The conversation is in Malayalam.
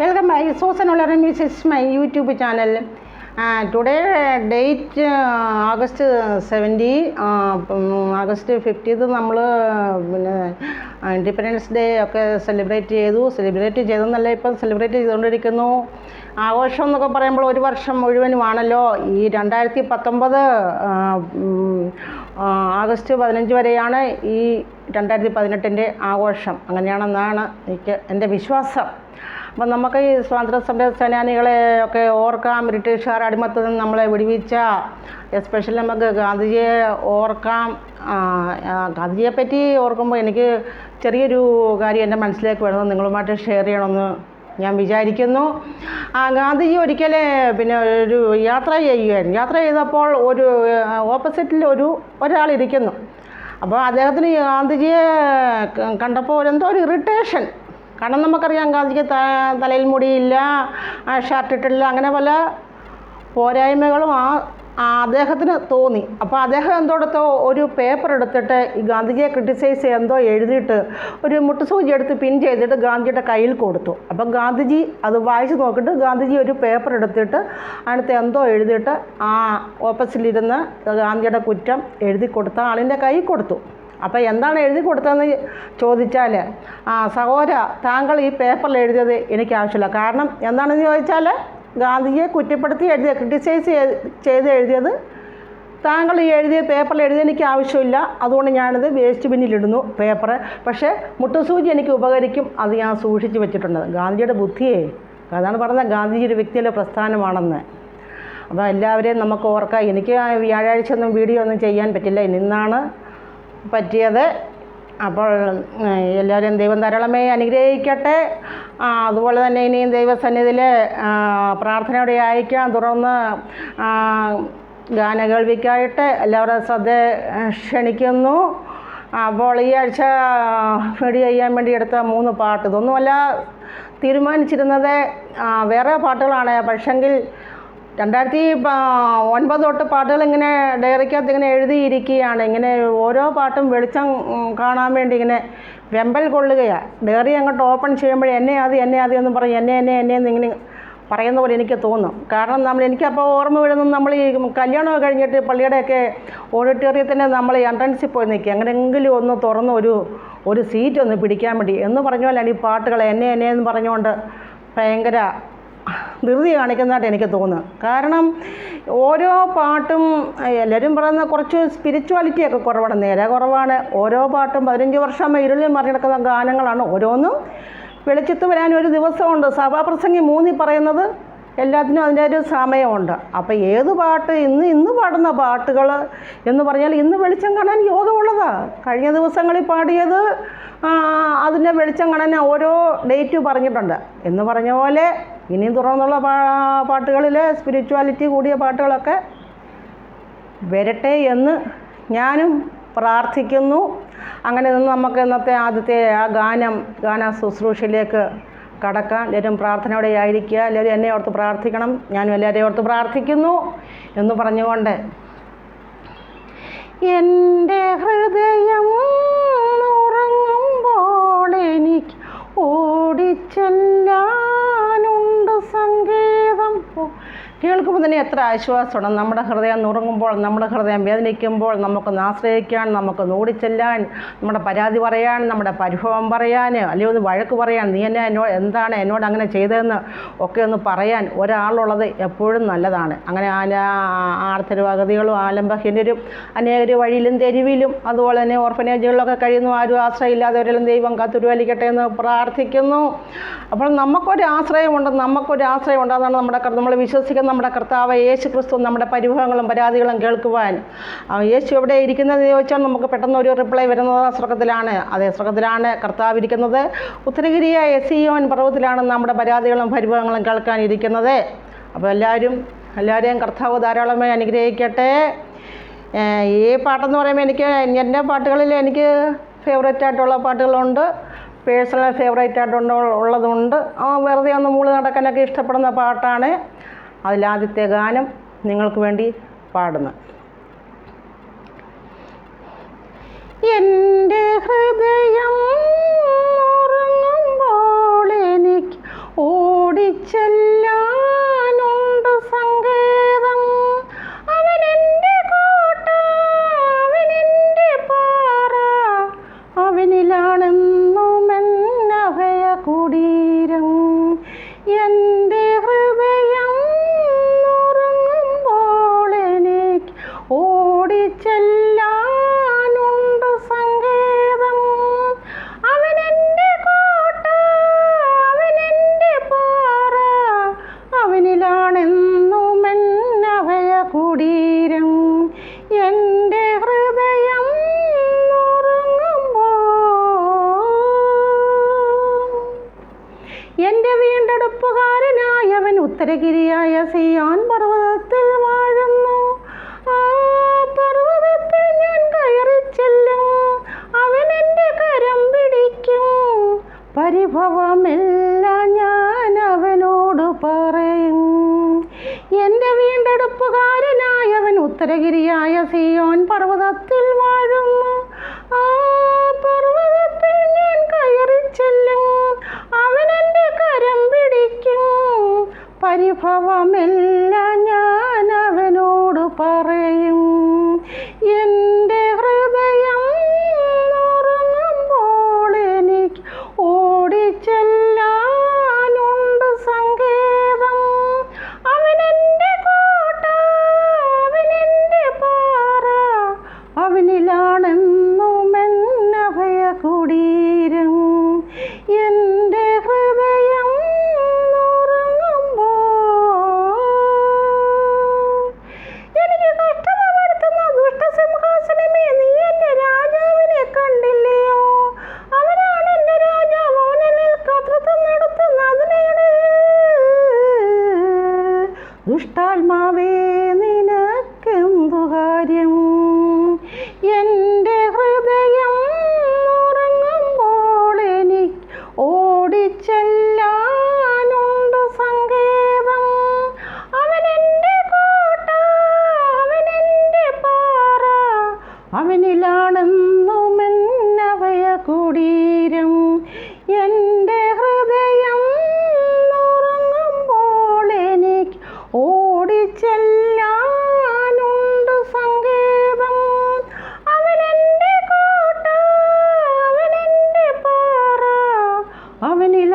Welcome ബൈ സോസൻ ഉള്ള this my YouTube channel today date August seventy August 70 August fiftieth നമ്മൾ പിന്നെ ഇൻഡിപെൻഡൻസ് ഡേ ഒക്കെ സെലിബ്രേറ്റ് ചെയ്തു. സെലിബ്രേറ്റ് ചെയ്തെന്നല്ല ഇപ്പം സെലിബ്രേറ്റ് ചെയ്തുകൊണ്ടിരിക്കുന്നു. ആഘോഷം എന്നൊക്കെ പറയുമ്പോൾ ഒരു വർഷം മുഴുവനുമാണല്ലോ. ഈ രണ്ടായിരത്തി പത്തൊമ്പത് ആഗസ്റ്റ് പതിനഞ്ച് വരെയാണ് ഈ രണ്ടായിരത്തി പതിനെട്ടിന്റെ ആഘോഷം. അങ്ങനെയാണെന്നാണ് എനിക്ക് എന്റെ വിശ്വാസം. അപ്പം നമുക്ക് ഈ സ്വാതന്ത്ര്യ സമര സേനാനികളെ ഒക്കെ ഓർക്കാം ബ്രിട്ടീഷുകാർ അടിമത്തിൽ നിന്ന് നമ്മളെ വിടുവിച്ച എസ്പെഷ്യലി നമുക്ക് ഗാന്ധിജിയെ ഓർക്കാം. ഗാന്ധിജിയെ പറ്റി ഓർക്കുമ്പോൾ എനിക്ക് ചെറിയൊരു കാര്യം എന്റെ മനസ്സിലേക്ക് വരുന്നത് നിങ്ങളുമായിട്ട് ഷെയർ ചെയ്യണമെന്ന് ഞാൻ വിചാരിക്കുന്നു. ആ ഗാന്ധിജി ഒരിക്കൽ പിന്നെ ഒരു യാത്ര ചെയ്യുകയായിരുന്നു. യാത്ര ചെയ്തപ്പോൾ ഒരു ഓപ്പോസിറ്റിൽ ഒരു ഒരാൾ ഇരിക്കുന്നു. അപ്പോൾ അദ്ദേഹത്തിന് ഗാന്ധിജിയെ കണ്ടപ്പോൾ എന്തോ ഒരു ഇറിറ്റേഷൻ കാരണം നമുക്കറിയാം ഗാന്ധിക്ക് തലയിൽ മുടിയില്ല ആ ഷർട്ട് ഇട്ടില്ല അങ്ങനെ പല പോരായ്മകളും ആ അദ്ദേഹത്തിന് തോന്നി. അപ്പോൾ അദ്ദേഹം എന്തോടത്തോ ഒരു പേപ്പർ എടുത്തിട്ട് ഈ ഗാന്ധിജിയെ ക്രിട്ടിസൈസ് എന്തോ എഴുതിയിട്ട് ഒരു മുട്ടുസൂചി എടുത്ത് പിൻ ചെയ്തിട്ട് ഗാന്ധിജിയുടെ കയ്യിൽ കൊടുത്തു. അപ്പം ഗാന്ധിജി അത് വായിച്ച് നോക്കിയിട്ട് ഗാന്ധിജി ഒരു പേപ്പർ എടുത്തിട്ട് അതിനകത്ത് എന്തോ എഴുതിയിട്ട് ആ ഓപ്പോസിറ്റിലിരുന്ന് ഗാന്ധിജിയുടെ കുറ്റം എഴുതി കൊടുത്ത ആളിന്റെ കയ്യിൽ കൊടുത്തു. അപ്പോൾ എന്താണ് എഴുതി കൊടുത്തതെന്ന് ചോദിച്ചാൽ ആ സഹോദര താങ്കൾ ഈ പേപ്പറിൽ എഴുതിയത് എനിക്ക് ആവശ്യമില്ല. കാരണം എന്താണെന്ന് ചോദിച്ചാൽ ഗാന്ധിയെ കുറ്റപ്പെടുത്തി എഴുതിയ ക്രിട്ടിസൈസ് ചെയ്ത് എഴുതിയത് താങ്കൾ ഈ എഴുതിയ പേപ്പറിൽ എഴുതിയ എനിക്ക് ആവശ്യമില്ല. അതുകൊണ്ട് ഞാനത് വേസ്റ്റ് ബിന്നിലിടുന്നു പേപ്പർ പക്ഷേ മുട്ടുസൂചി എനിക്ക് ഉപകരിക്കും. അത് ഞാൻ സൂക്ഷിച്ച് വെച്ചിട്ടുണ്ട്. ഗാന്ധിജിയുടെ ബുദ്ധിയെ അതാണ് പറഞ്ഞത് ഗാന്ധിജിയുടെ വ്യക്തിയുടെ പ്രസ്ഥാനമാണെന്ന്. അപ്പോൾ എല്ലാവരെയും നമുക്ക് ഓർക്കാം. എനിക്ക് വ്യാഴാഴ്ച ഒന്നും വീഡിയോ ഒന്നും ചെയ്യാൻ പറ്റില്ല. ഇന്നാണ് പറ്റിയത്. അപ്പോൾ എല്ലാവരും ദൈവം ധാരാളമേ അനുഗ്രഹിക്കട്ടെ. അതുപോലെ തന്നെ ഇനിയും ദൈവസന്നിധിയിൽ പ്രാർത്ഥനയോടെ അയക്കാം തുടർന്ന് ഗാന ഗാനകേൾവിക്കായിട്ട് എല്ലാവരും ശ്രദ്ധ ക്ഷണിക്കുന്നു. അപ്പോൾ ഈ ആഴ്ച വീഡിയോ ചെയ്യാൻ വേണ്ടി എടുത്ത മൂന്ന് പാട്ട്. ഇതൊന്നുമല്ല തീരുമാനിച്ചിരുന്നത് വേറെ പാട്ടുകളാണ്. പക്ഷെങ്കിൽ രണ്ടായിരത്തി ഒൻപത് തൊട്ട് പാട്ടുകൾ ഇങ്ങനെ ഡയറിക്കകത്ത് ഇങ്ങനെ എഴുതിയിരിക്കുകയാണ്. ഇങ്ങനെ ഓരോ പാട്ടും വെളിച്ചം കാണാൻ വേണ്ടി ഇങ്ങനെ വെമ്പൽ കൊള്ളുകയാണ് ഡയറി അങ്ങോട്ട് ഓപ്പൺ ചെയ്യുമ്പോൾ എന്നെ അത് എന്നെ അത് എന്ന് പറയും. എന്നെ എന്നെ എന്നെ ഇങ്ങനെ പറയുന്ന പോലെ എനിക്ക് തോന്നും. കാരണം നമ്മൾ എനിക്കപ്പോൾ ഓർമ്മ വരുന്നത് നമ്മൾ ഈ കല്യാണമൊക്കെ കഴിഞ്ഞിട്ട് പള്ളിയുടെയൊക്കെ ഓഡിറ്റോറിയത്തിന് നമ്മൾ എൻട്രൻസിൽ പോയി നിൽക്കുക. അങ്ങനെയെങ്കിലും ഒന്ന് തുറന്ന് ഒരു ഒരു സീറ്റ് ഒന്ന് പിടിക്കാൻ വേണ്ടി. എന്ന് പറഞ്ഞ പോലെയാണ് ഈ പാട്ടുകൾ. എന്നെ എന്നെ എന്ന് പറഞ്ഞുകൊണ്ട് ഭയങ്കര ധൃതി കാണിക്കുന്നതായിട്ട് എനിക്ക് തോന്നുന്നത് കാരണം ഓരോ പാട്ടും എല്ലാവരും പറയുന്ന കുറച്ച് സ്പിരിച്വാലിറ്റിയൊക്കെ കുറവാണ്. നേരെ കുറവാണ്. ഓരോ പാട്ടും പതിനഞ്ച് വർഷം ഇരുളിൽ മറികടക്കുന്ന ഗാനങ്ങളാണ് ഓരോന്നും. വെളിച്ചത്ത് വരാൻ ഒരു ദിവസമുണ്ട്. സഭാപ്രസംഗി മൂന്നി പറയുന്നത് എല്ലാത്തിനും അതിന്റെ ഒരു സമയമുണ്ട്. അപ്പോൾ ഏത് പാട്ട് ഇന്ന് ഇന്ന് പാടുന്ന പാട്ടുകൾ എന്ന് പറഞ്ഞാൽ ഇന്ന് വെളിച്ചം കാണാൻ യോഗമുള്ളതാണ് കഴിഞ്ഞ ദിവസങ്ങളിൽ പാടിയത് അതിന്റെ വെളിച്ചം കാണാൻ ഓരോ ഡേറ്റ് പറഞ്ഞിട്ടുണ്ട്. എന്ന് പറഞ്ഞ പോലെ ഇനിയും തുറന്നുള്ള പാട്ടുകളിൽ സ്പിരിച്വാലിറ്റി കൂടിയ പാട്ടുകളൊക്കെ വരട്ടെ എന്ന് ഞാനും പ്രാർത്ഥിക്കുന്നു. അങ്ങനെ നിന്ന് നമുക്ക് ഇന്നത്തെ ആദ്യത്തെ ആ ഗാനം ഗാന ശുശ്രൂഷയിലേക്ക് കടക്കാം എല്ലാവരും പ്രാർത്ഥനയോടെ ആയിരിക്കുക. എല്ലാവരും എന്നെ ഓർത്ത് പ്രാർത്ഥിക്കണം. ഞാനും എല്ലാവരെയും ഓർത്ത് പ്രാർത്ഥിക്കുന്നു എന്ന് പറഞ്ഞുകൊണ്ട് എന്റെ ഹൃദയം ഉറങ്ങുമ്പോൾ എനിക്ക് ഓടിച്ചെല്ലാനുണ്ട് കേൾക്കുമ്പോൾ തന്നെ എത്ര ആശ്വാസമാണ്. നമ്മുടെ ഹൃദയം നുറുങ്ങുമ്പോൾ നമ്മുടെ ഹൃദയം വേദനിക്കുമ്പോൾ നമുക്ക് ആശ്രയിക്കാൻ നമുക്ക് ഓടിച്ചെല്ലാൻ നമ്മുടെ പരാതി പറയാൻ നമ്മുടെ പരിഭവം പറയാൻ അല്ലെങ്കിൽ ഒന്ന് വഴക്ക് പറയാൻ നീ എന്നെ എന്നോട് എന്താണ് എന്നോട് അങ്ങനെ ചെയ്തതെന്ന് ഒക്കെ ഒന്ന് പറയാൻ ഒരാളുള്ളത് എപ്പോഴും നല്ലതാണ്. അങ്ങനെ ആർത്തരവഗതികളും ആലംബഹീനരും അനേകർ വഴിയിലും തെരുവിലും അതുപോലെ തന്നെ ഓർഫനേജുകളിലൊക്കെ കഴിയുന്നു ആരും ആശ്രയമില്ലാത്തവരെല്ലാം ദൈവം കത്തുരുവലിക്കട്ടെ എന്ന് പ്രാർത്ഥിക്കുന്നു. അപ്പോൾ നമുക്കൊരു ആശ്രയമുണ്ട് നമുക്കൊരു ആശ്രയമുണ്ട് അതാണ് നമ്മുടെ നമ്മൾ വിശ്വസിക്കുന്ന നമ്മുടെ കർത്താവ് യേശു ക്രിസ്തു നമ്മുടെ പരിഭവങ്ങളും പരാതികളും കേൾക്കുവാൻ. യേശു എവിടെ ഇരിക്കുന്നത് ചോദിച്ചാൽ നമുക്ക് പെട്ടെന്ന് ഒരു റിപ്ലൈ വരുന്നത് സ്വർഗത്തിലാണ് അതേ സ്വർഗത്തിലാണ് കർത്താവ് ഇരിക്കുന്നത്. ഉത്തരഗിരിയ എസ് സിയോൻ പർവത്തിലാണ് നമ്മുടെ പരാതികളും പരിഭവങ്ങളും കേൾക്കാൻ ഇരിക്കുന്നത്. അപ്പോൾ എല്ലാവരും എല്ലാവരെയും കർത്താവ് ധാരാളമായി അനുഗ്രഹിക്കട്ടെ. ഈ പാട്ടെന്ന് പറയുമ്പോൾ എനിക്ക് എന്റെ പാട്ടുകളിൽ എനിക്ക് ഫേവറേറ്റ് ആയിട്ടുള്ള പാട്ടുകളുണ്ട്. പേഴ്സണൽ ഫേവറേറ്റ് ആയിട്ടുണ്ട് ഉള്ളതുണ്ട്. വെറുതെ ഒന്ന് മൂളി നടക്കാനൊക്കെ ഇഷ്ടപ്പെടുന്ന പാട്ടാണ്. അതിലാദ്യത്തെ ഗാനം നിങ്ങൾക്ക് വേണ്ടി പാടുന്നു. എന്റെ ഹൃദയം എന്റെ വീണ്ടെടുപ്പുകാരനായവൻ ഉത്തരഗിരിയായ സിയോൻ പർവതത്തിൽ വാഴുന്നു. ആ പർവതത്തിൽ ഞാൻ കയറിച്ചെല്ലും അവൻ എന്റെ കരം പിടിക്കും. പരിഭവമില്ല ഞാൻ അവനോട് പറയും. എന്റെ വീണ്ടെടുപ്പുകാരനായവൻ ഉത്തരഗിരിയായ സിയോൻ പർവതത്തിൽ ഭാവമെല്ലാം ಮನಿಲ